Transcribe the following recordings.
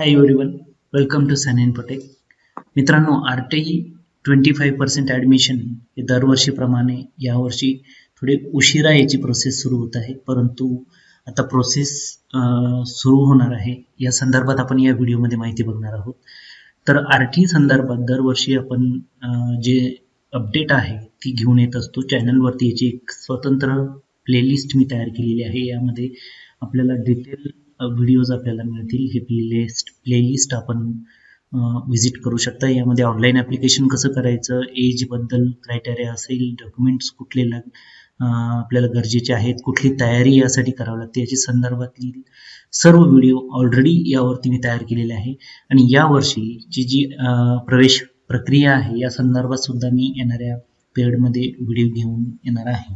High everyone welcome to सन इन पटेक मित्रांनो R T E twenty five percent admission हे दरवर्षीप्रमाणे यावर्षी थोडे उशिरा याची प्रोसेस सुरू होत आहे. परंतु आता प्रोसेस सुरू होणार आहे. या संदर्भात आपण या व्हिडिओमध्ये माहिती बघणार आहोत. तर आर टी संदर्भात दरवर्षी आपण जे अपडेट आहे ती घेऊन येत असतो. चॅनलवरती याची एक स्वतंत्र प्लेलिस्ट मी तयार केलेली आहे. यामध्ये आपल्याला डिटेल व्हिडिओज आपल्याला मिळतील. हे प्लेलिस्ट प्लेलिस्ट आपण व्हिजिट करू शकता. यामध्ये ऑनलाईन ॲप्लिकेशन कसं करायचं एजबद्दल क्रायटेरिया असेल डॉक्युमेंट्स कुठले लाग आपल्याला गरजेचे आहेत कुठली तयारी यासाठी करावी लागते याची संदर्भातली सर्व व्हिडिओ ऑलरेडी यावरती मी तयार केलेले आहे. आणि यावर्षीची जी प्रवेश प्रक्रिया आहे या संदर्भात सुद्धा मी येणाऱ्या पिरियडमध्ये व्हिडिओ घेऊन येणार आहे.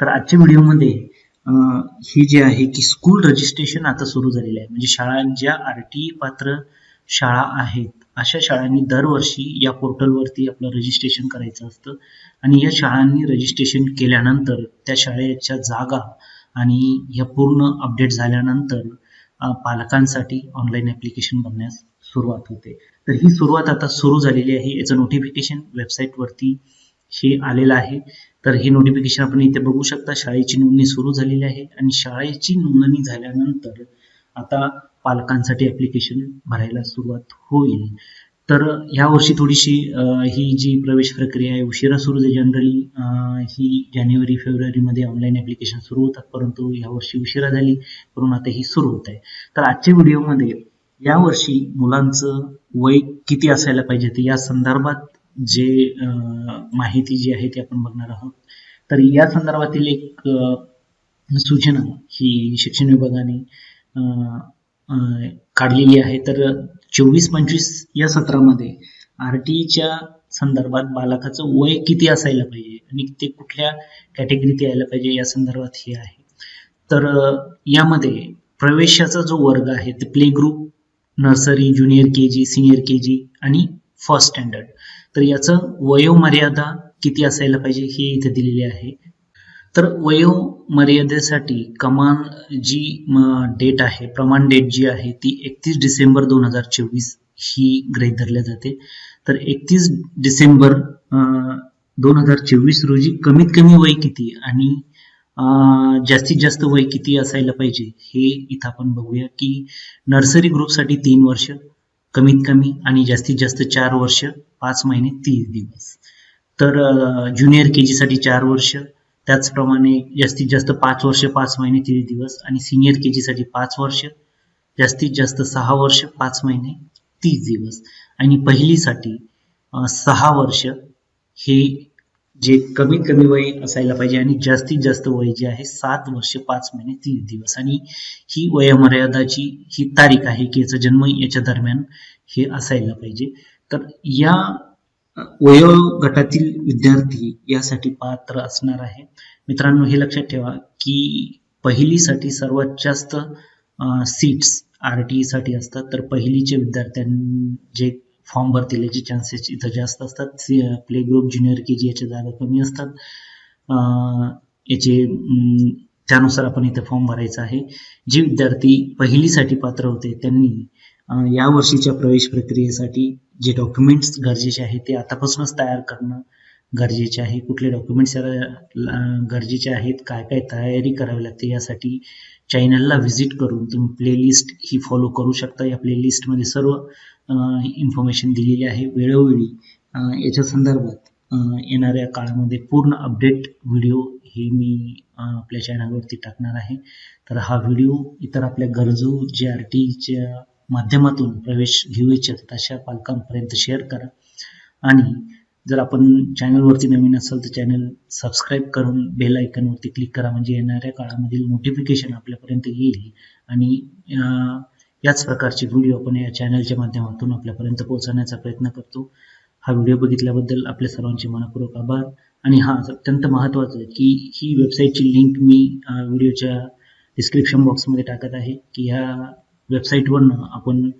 तर आजच्या व्हिडिओमध्ये ही जी आहे की स्कूल रजिस्ट्रेशन आता सुरू झालेलं आहे. म्हणजे शाळांच्या आर टी पात्र शाळा आहेत अशा शाळांनी दरवर्षी या पोर्टलवरती आपलं रजिस्ट्रेशन करायचं असतं. आणि या शाळांनी रजिस्ट्रेशन केल्यानंतर त्या शाळेच्या जागा आणि ह्या पूर्ण अपडेट झाल्यानंतर पालकांसाठी ऑनलाईन ॲप्लिकेशन बनण्यास सुरुवात होते. तर ही सुरुवात आता सुरू झालेली आहे. याचं नोटिफिकेशन वेबसाईटवरती हे आलेलं आहे. तर हे नोटिफिकेशन आपण इथे बघू शकता शाळेची नोंदणी सुरू झालेली आहे आणि शाळेची नोंदणी झाल्यानंतर आता पालकांसाठी ऍप्लिकेशन भरायला सुरुवात होईल. तर ह्या वर्षी थोडीशी ही जी प्रवेश प्रक्रिया आहे उशिरा सुरू आहे जनरली ही जानेवारी फेब्रुवारीमध्ये ऑनलाईन ऍप्लिकेशन सुरू होतात परंतु यावर्षी उशिरा झाली. म्हणून आता ही सुरू होत आहे. तर आजच्या व्हिडिओमध्ये यावर्षी मुलांचं वय किती असायला पाहिजे? ते या संदर्भात जे माहिती जी आहे ती आपण बघणार आहोत. तर या संदर्भातील एक सूचना ही शिक्षण विभागाने काढलेली आहे. तर चोवीस पंचवीस या सत्रामध्ये आर टीच्या संदर्भात बालकाचं वय किती असायला पाहिजे आणि ते कुठल्या कॅटेगरीत यायला पाहिजे या संदर्भात हे आहे. तर यामध्ये प्रवेशाचा जो वर्ग आहे ते play group nursery junior K G senior K G आणि फर्स्ट स्टँडर्ड. तर याचं वयोमर्यादा किती असायला पाहिजे हे इथे दिलेली आहे. तर वयोमर्यादेसाठी कमान जी डेट आहे प्रमाण डेट जी आहे ती एकतीस डिसेंबर दोन हजार चोवीस ही ग्रहीत धरल्या जाते. तर एकतीस डिसेंबर दोन हजार चोवीस रोजी कमीत कमी वय किती आणि जास्तीत जास्त वय किती असायला पाहिजे हे इथं आपण बघूया की नर्सरी ग्रुपसाठी तीन वर्ष कमीत कमी आणि जास्तीत जास्त चार वर्ष पाच महिने तीस दिवस. तर ज्युनियर के जीसाठी चार वर्ष त्याचप्रमाणे जास्तीत जास्त पाच वर्ष पाच महिने तीस दिवस आणि सिनियर के जीसाठी पाच वर्ष जास्तीत जास्त सहा वर्ष पाच महिने तीस दिवस. आणि पहिलीसाठी सहा वर्ष हे जे कमीत कमी वय असायला पाहिजे आणि जास्तीत जास्त वय जे आहे सात वर्ष पाच महिने तीस दिवस. आणि ही वयोमर्यादाची ही तारीख आहे की याचा जन्म याच्या दरम्यान हे असायला पाहिजे. तर या वयोगटातील विद्यार्थी यासाठी पात्र असणार आहे. मित्रांनो हे लक्षात ठेवा की पहिलीसाठी सर्वात जास्त सीट्स आर टी साठी असतात. तर पहिलीचे विद्यार्थ्यां जे फॉर्म भरतील याचे चान्सेस इथं जास्त असतात. Play group junior K G याच्या जागा कमी असतात. याचे त्यानुसार आपण इथे फॉर्म भरायचा आहे. जे विद्यार्थी पहिलीसाठी पात्र होते त्यांनी या वर्षीच्या प्रवेश प्रक्रियेसाठी जे डॉक्युमेंट्स गरजेचे आहेत ते आतापासूनच तयार करणं गरजेचे आहे. कुठले डॉक्युमेंट्स गरजेचे आहेत काय काय तयारी करावी लागते यासाठी चॅनलला व्हिजिट करून तुम्ही प्लेलिस्ट ही फॉलो करू शकता. या प्लेलिस्टमध्ये सर्व इन्फॉर्मेशन दिलेली आहे वेळोवेळी. याच्या संदर्भात येणाऱ्या काळामध्ये पूर्ण अपडेट व्हिडिओ हे मी आपल्या चॅनलवरती टाकणार आहे. तर हा व्हिडिओ इतर आपल्या गरजू जे आर टीच्या माध्यमातून प्रवेश घेऊ इच्छितात अशा पालकांपर्यंत शेअर करा. आणि जर आपण चॅनलवरती नवीन असाल तर चॅनल सबस्क्राईब करून बेल आयकनवरती क्लिक करा. म्हणजे येणाऱ्या काळामधील नोटिफिकेशन आपल्यापर्यंत येईल. आणि याच प्रकारचे व्हिडिओ आपण या चॅनलच्या माध्यमातून आपल्यापर्यंत पोहोचवण्याचा प्रयत्न करतो. हा व्हिडिओ बघितल्याबद्दल आपल्या सर्वांचे मनपूर्वक आभार. आणि हा अत्यंत महत्त्वाचं आहे की ही वेबसाईटची लिंक मी व्हिडिओच्या डिस्क्रिप्शन बॉक्समध्ये टाकत आहे. की ह्या वेबसाईटवरनं आपण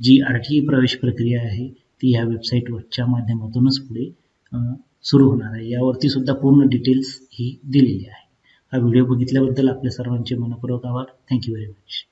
जी आर टी प्रवेश प्रक्रिया आहे ती ह्या वेबसाईटवरच्या माध्यमातूनच पुढे सुरू होणार आहे. यावरती सुद्धा पूर्ण डिटेल्स ही दिलेली आहे. हा व्हिडिओ बघितल्याबद्दल आपल्या सर्वांचे मनपूर्वक आभार. Thank you very much